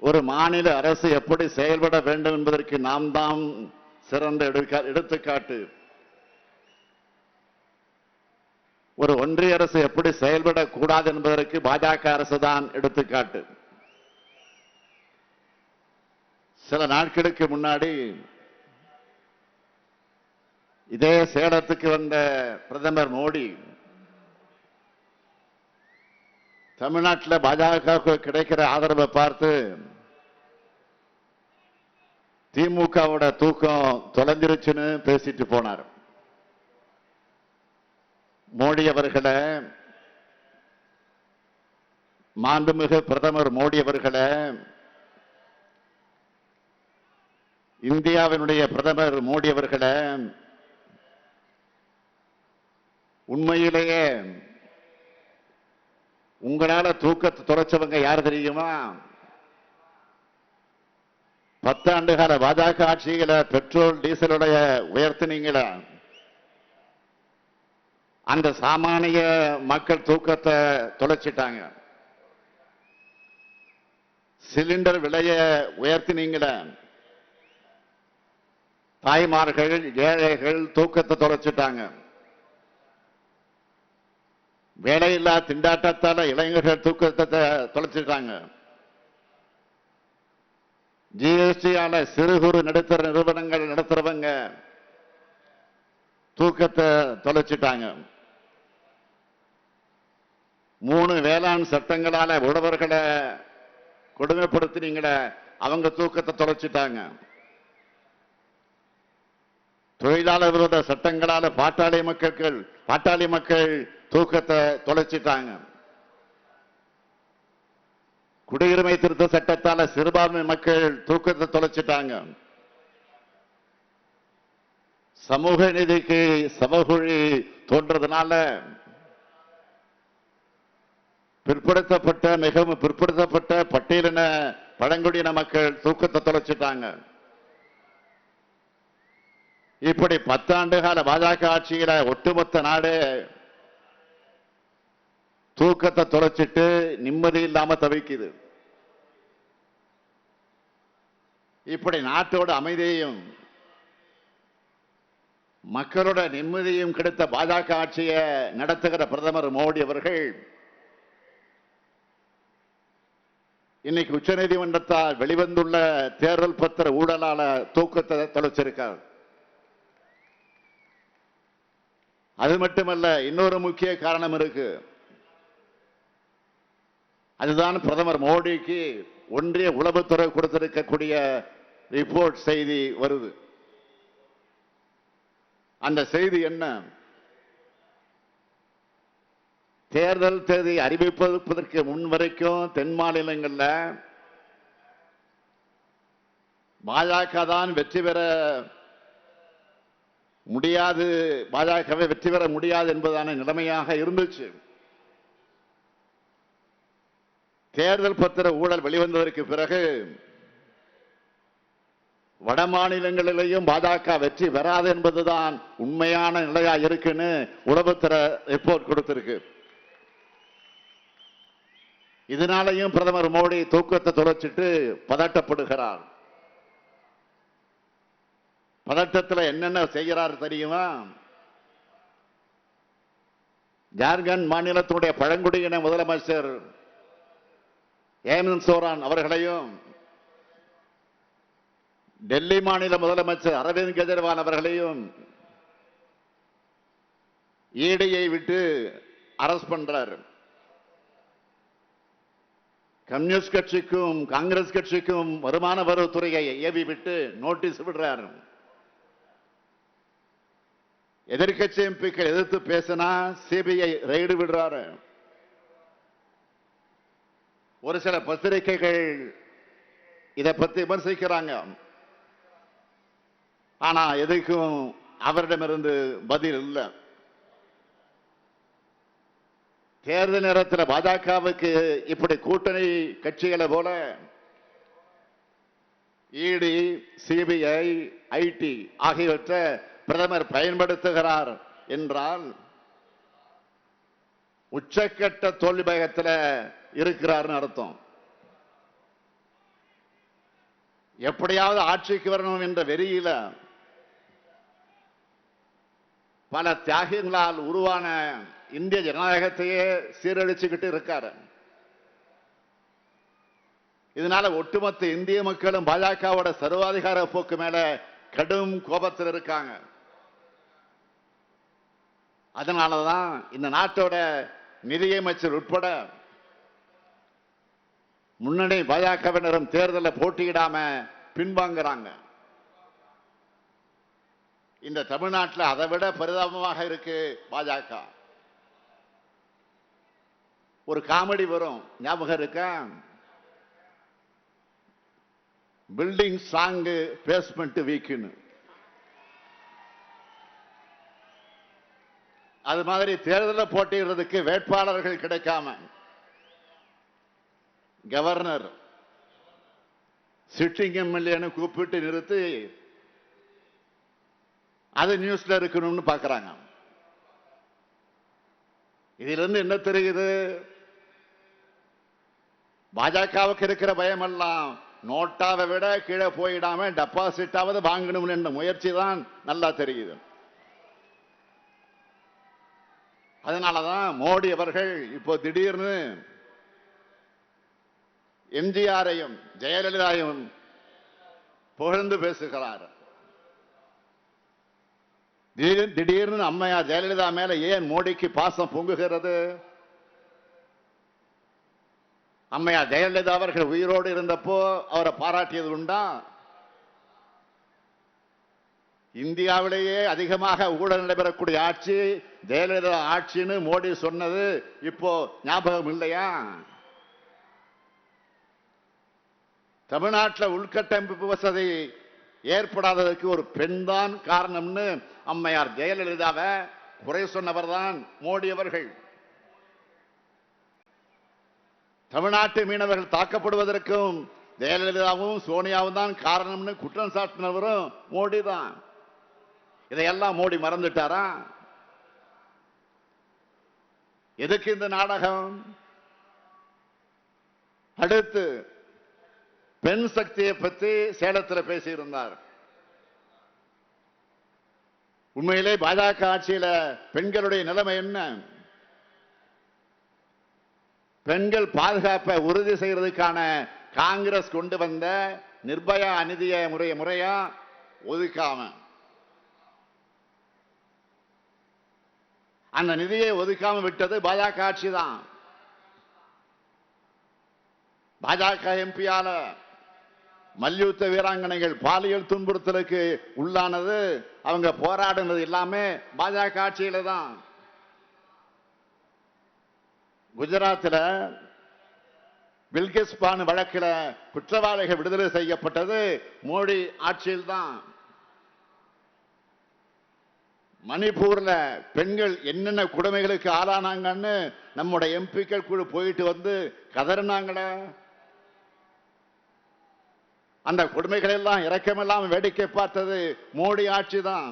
ஒரு மாநில அரசு எப்படி செயல்பட வேண்டும் என்பதற்கு நாம் தான் சிறந்த எடுத்துக்காட்டு. ஒரு ஒன்றிய அரசு எப்படி செயல்படக்கூடாது என்பதற்கு பாஜக அரசு தான் எடுத்துக்காட்டு. சில நாட்களுக்கு முன்னாடி இதே சேலத்துக்கு வந்த பிரதமர் மோடி தமிழ்நாட்டில் பாஜகவுக்கு கிடைக்கிற ஆதரவை பார்த்து திமுகவோட தூக்கம் தொலைஞ்சிருச்சுன்னு பேசிட்டு போனார். மோடி அவர்களை மாண்புமிகு பிரதமர் மோடி அவர்களை இந்தியாவினுடைய பிரதமர் மோடி அவர்களை உண்மையிலேயே உங்களால தூக்கத்தை துறைச்சவங்க யார் தெரியுமா? பத்தாண்டு கால பாஜக ஆட்சியில பெட்ரோல் டீசலுடைய உயர்த்தினீங்களா. அந்த சாமானிய மக்கள் தூக்கத்தை தொலைச்சிட்டாங்க சிலிண்டர் விலைய உயர்த்தினீங்கள. தாய்மார்கள் ஏழைகள் தூக்கத்தை தொலைச்சிட்டாங்க வேலையில்லா திண்டாட்டத்தால இளைஞர்கள் தூக்கத்தை தொலைச்சிட்டாங்க ஜிஎஸ்டியால சிறு குறு நடுத்தர நிறுவனங்கள் நடத்துறவங்க தூக்கத்தை தொலைச்சிட்டாங்க. மூணு வேளாண் சட்டங்களால உழவர்களை கொடுமைப்படுத்தினீங்களே அவங்க தூக்கத்தை தொலைச்சிட்டாங்க. தொழிலாளர் விரோத சட்டங்களால பாட்டாளி மக்கள் பாட்டாளி மக்கள் தூக்கத்தை தொலைச்சிட்டாங்க. குடியுரிமை திருத்த சட்டத்தால சிறுபான்மை மக்கள் தூக்கத்தை தொலைச்சிட்டாங்க. சமூக நிதிக்கு சமகுழி தோன்றதுனால பிற்படுத்தப்பட்ட மிகவும் பிற்படுத்தப்பட்ட பட்டியலின பழங்குடியின மக்கள் தூக்கத்தை தொலைச்சிட்டாங்க. இப்படி பத்தாண்டு கால பாஜக ஆட்சியில ஒட்டுமொத்த நாடு தூக்கத்தை தொலைச்சிட்டு நிம்மதி இல்லாம தவிக்குது. இப்படி நாட்டோட அமைதியையும் மக்களோட நிம்மதியும் கிடைத்த பாஜக ஆட்சியை நடத்துகிற பிரதமர் மோடி அவர்கள் இன்னைக்கு உச்சநீதிமன்றத்தால் வெளிவந்துள்ள தேர்தல் பத்திர ஊழலால தூக்கத்தை தொலைச்சிருக்கார். அது மட்டுமல்ல இன்னொரு முக்கிய காரணம் இருக்கு. அதுதான் பிரதமர் மோடிக்கு ஒன்றிய உளவுத்துறை கொடுத்திருக்கக்கூடிய ரிப்போர்ட் செய்தி வருது. அந்த செய்தி என்ன? தேர்தல் தேதி அறிவிப்பதற்கு முன் வரைக்கும் தென் மாநிலங்களில் பாஜக தான் வெற்றி பெற முடியாது பாஜகவை வெற்றி பெற முடியாது என்பதான நிலைமையாக இருந்துச்சு. தேர்தல் பத்திர ஊழல் வெளிவந்ததற்கு பிறகு வட மாநிலங்களிலேயும் பாஜக வெற்றி பெறாது என்பதுதான் உண்மையான நிலையா இருக்குன்னு உளவுத்துறை ரிப்போர்ட் கொடுத்திருக்கு. இதனாலையும் பிரதமர் மோடி தூக்கத்தை தொலைச்சிட்டு பதட்டப்படுகிறார். பதட்டத்துல என்னென்ன செய்கிறார் தெரியுமா? ஜார்க்கண்ட் மாநிலத்தினுடைய பழங்குடியின முதலமைச்சர் ஏமன் சோரான் அவர்களையும் டெல்லி மாநில முதலமைச்சர் அரவிந்த் கெஜ்ரிவால் அவர்களையும் ஈடியை விட்டு அரஸ்ட் பண்றார். கம்யூனிஸ்ட் கட்சிக்கும் காங்கிரஸ் கட்சிக்கும் வருமான வரித்துறையை ஏவி விட்டு நோட்டீஸ் விடுறார். எதிர்கட்சி எம்பிக்கள் எதிர்த்து பேசினா சிபிஐ ரெய்டு விடுறாரு. ஒரு சில பத்திரிகைகள் இதை பத்தி விமர்சிக்கிறாங்க. ஆனா எதுக்கும் அவரிடமிருந்து பதில் இல்லை. தேர்தல் நேரத்தில் பாஜகவுக்கு இப்படி கூட்டணி கட்சிகளை போல இடி சிபிஐ ஐடி ஆகியவற்றை பிரதமர் பயன்படுத்துகிறார் என்றால் உச்சக்கட்ட தோல்வி பயத்தில் இருக்கிறார்னு அர்த்தம். எப்படியாவது ஆட்சிக்கு வரணும் என்ற வெறியில பல தியாகங்களால் உருவான இந்திய ஜனநாயகத்தையே சீரழிச்சுக்கிட்டு இருக்காரு. இதனால ஒட்டுமொத்த இந்திய மக்களும் பாஜகவோட சர்வாதிகார போக்கு மேல கடும் கோபத்தில் இருக்காங்க. அதனாலதான் இந்த நாட்டோட நிதியமைச்சர் உட்பட முன்னணி பாஜகவினரும் தேர்தலில் போட்டியிடாம பின்வாங்குறாங்க. இந்த தமிழ்நாட்டில் அதை விட பரிதாபமாக இருக்கு பாஜக. ஒரு காமெடி வரும். ஞாபகம் இருக்கா? பில்டிங் சாங் பேஸ்மெண்ட் வீக்குன்னு அது மாதிரி தேர்தலில் போட்டியிடுறதுக்கு வேட்பாளர்கள் கிடைக்காம. கவர்னர் சிட்டிங் எம்எல்ஏன்னு கூப்பிட்டு நிறுத்தி அது நியூஸ்ல இருக்கணும்னு பார்க்கறாங்க இதிலிருந்து என்ன தெரியுது? பாஜகவுக்கு இருக்கிற பயமெல்லாம் நோட்டாவை விட கீழே போயிடாம டெபாசிட்டாவது வாங்கணும் என்ற முயற்சி தான் நல்லா தெரியுது. அதனாலதான் மோடி அவர்கள் இப்போ திடீர்னு எம்ஜிஆரையும் ஜெயலலிதாவையும் புகழ்ந்து பேசுகிறார். திடீர்- திடீர்னு அம்மையா ஜெயலலிதா மேல ஏன் மோடிக்கு பாசம் பொங்குகிறது? அம்மையா ஜெயலலிதா அவர்கள் உயிரோடு இருந்தப்போ அவரை பாராட்டியது உண்டா? இந்தியாவிலேயே அதிகமாக ஊழல் நடைபெறக்கூடிய ஆட்சி ஜெயலலிதா ஆட்சின்னு மோடி சொன்னது இப்போ ஞாபகம் இல்லையா தமிழ்நாட்டில் உள்கட்டமைப்பு வசதி ஏற்படாததற்கு ஒரு பெண் தான் காரணம்னு அம்மையார் ஜெயலலிதாவை குறை சொன்னவர் தான் மோடி அவர்கள். தமிழ்நாட்டு மீனவர்கள் தாக்கப்படுவதற்கும் ஜெயலலிதாவும் சோனியாவும் தான் காரணம்னு குற்றம் சாட்டினவரும் மோடி தான் இதையெல்லாம் மோடி மறந்துட்டாரா? எதுக்கு இந்த நாடகம்? அடுத்து பெண் சக்தியை பத்தி சேலத்தில் பேசியிருந்தார். உண்மையிலே பாஜக ஆட்சியில பெண்களுடைய நிலைமை என்ன? பெண்கள் பாதுகாப்பை உறுதி செய்யறதுக்கான காங்கிரஸ் கொண்டு வந்த நிர்பயா நிதிய முறைய முறையா? ஒதுக்காம. அந்த நிதியை ஒதுக்காம விட்டது பாஜக ஆட்சி தான். பாஜக எம்பியால மல்யுத்த வீராங்கனைகள் பாலியல் துன்புறுத்தலுக்கு உள்ளானது அவங்க போராடினது எல்லாமே பாஜக ஆட்சியில தான். குஜராத்தில் பில்கிஸ்பான் வழக்கில் குற்றவாளிகள் விடுதலை செய்யப்பட்டது மோடி ஆட்சியில் தான். மணிப்பூர்ல பெண்கள் என்னென்ன கொடுமைகளுக்கு ஆளானாங்கன்னு நம்முடைய எம்பிக்கள் குழு போயிட்டு வந்து கதறினாங்களே. அந்த கொடுமைகள் எல்லாம் இறக்கமெல்லாம் வேடிக்கை பார்த்தது மோடி ஆட்சி தான்.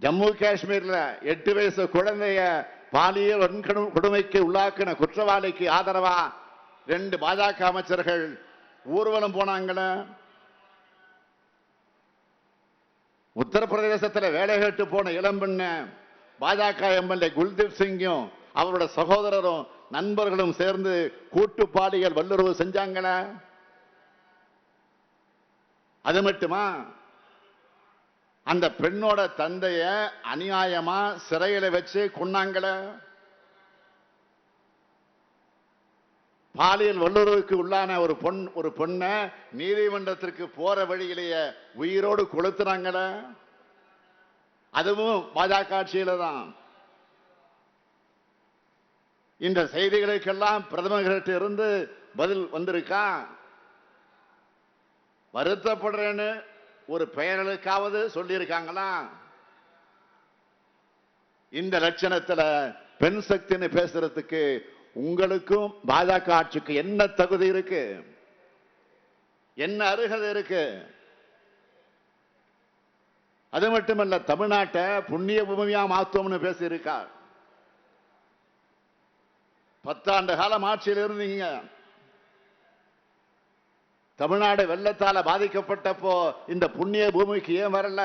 ஜம்மு காஷ்மீர்ல எட்டு வயசு குழந்தைய பாலியல் கொடுமைக்கு உள்ளாக்கின குற்றவாளிக்கு ஆதரவா ரெண்டு பாஜக அமைச்சர்கள் ஊர்வலம் போனாங்களே? உத்தரப்பிரதேசத்தில் வேலை கேட்டு போன இளம்பெண்ண பாஜக எம்எல்ஏ குல்தீப் சிங்கும் அவரோட சகோதரரும் நண்பர்களும் சேர்ந்து கூட்டுப்பாடிகள் வல்லுறவு செஞ்சாங்களே அது மட்டுமா? அந்த பெண்ணோட தந்தைய அநியாயமா சிறையில வச்சு கொன்னாங்களே. பாலியல் வல்லுறவுக்கு உள்ளான ஒரு பொன் ஒரு பொண்ணை நீதிமன்றத்திற்கு போற வழியிலேயே உயிரோடு கொளுத்துறாங்கள அதுவும் பாஜக ஆட்சியில தான் இந்த செய்திகளுக்கெல்லாம் பிரதமர்கிட்ட இருந்து பதில் வந்திருக்கா வருத்தப்படுறேன்னு ஒரு பெயர்களுக்காவது சொல்லியிருக்காங்களா? இந்த லட்சணத்துல பெண் சக்தின்னு பேசுறதுக்கு உங்களுக்கும் பாஜக ஆட்சிக்கு என்ன தகுதி இருக்கு? என்ன அருகதை இருக்கு? அது மட்டுமல்ல தமிழ்நாட்டை புண்ணிய பூமியா மாத்தோம்னு பேசியிருக்கார். பத்தாண்டு காலம் ஆட்சியில் இருந்தீங்க. தமிழ்நாடு வெள்ளத்தால பாதிக்கப்பட்டப்போ இந்த புண்ணிய பூமிக்கு ஏன் வரல?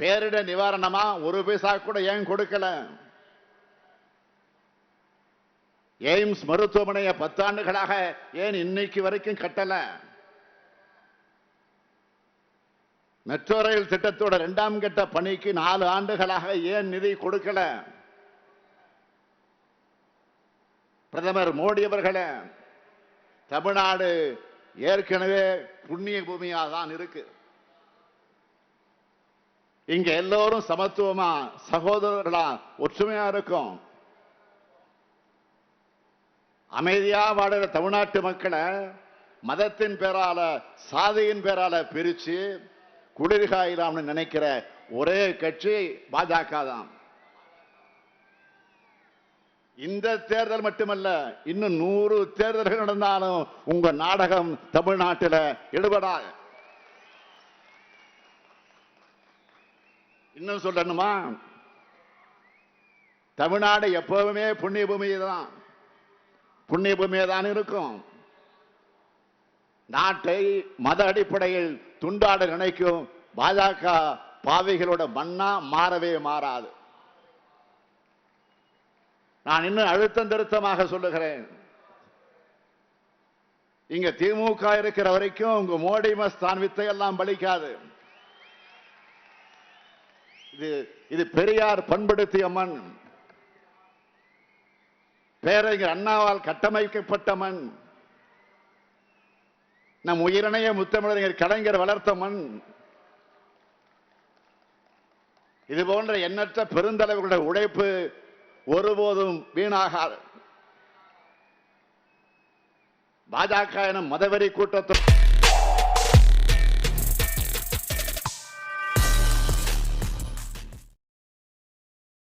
பேரிட நிவாரணமா ஒரு பைசா கூட ஏன் கொடுக்கல? எய்ம்ஸ் மருத்துவமனையை பத்தாண்டுகளாக ஏன் இன்னைக்கு வரைக்கும் கட்டல? மெட்ரோ ரயில் திட்டத்தோட இரண்டாம் கட்ட பணிக்கு நாலு ஆண்டுகளாக ஏன் நிதி கொடுக்கல? பிரதமர் மோடி அவர்களே தமிழ்நாடு ஏற்கனவே புண்ணிய பூமியாக தான் இருக்கு. இங்க எல்லோரும் சமத்துவமா சகோதரர்களா ஒற்றுமையா இருக்கும். அமைதியா வாழ்கிற தமிழ்நாட்டு மக்களை மதத்தின் பேரால சாதியின் பேரால பிரிச்சு குளிர்காயிலாம்னு நினைக்கிற ஒரே கட்சி பாஜக தான் இந்த தேர்தல் மட்டுமல்ல இன்னும் நூறு தேர்தல்கள் நடந்தாலும் உங்க நாடகம் தமிழ்நாட்டில் எடுபடாது. இன்னும் சொல்லணுமா? தமிழ்நாடு எப்பவுமே புண்ணிய பூமி தான் புண்ணிய பூமியை தான் இருக்கும். நாட்டை மத அடிப்படையில் துண்டாட நினைக்கும் பாஜக பாவிகளோட மண்ணா மாறவே மாறாது. நான் இன்னும் அழுத்தம் திருத்தமாக சொல்லுகிறேன். இங்க திமுக இருக்கிற வரைக்கும் உங்க மோடி மஸ்தான் வித்தை எல்லாம் பலிக்காது. இது இது பெரியார் பண்படுத்திய மண். பேரறிஞர் அண்ணாவால் கட்டமைக்கப்பட்ட மண். நம் உயிரினைய முத்தமிழறிஞர் கலைஞர் வளர்த்த மண். இது போன்ற எண்ணற்ற பெருந்தலைவர்களுடைய உழைப்பு ஒருபோதும் வீணாகாது. பாஜக என மதவெறி கூட்டத்தொடர்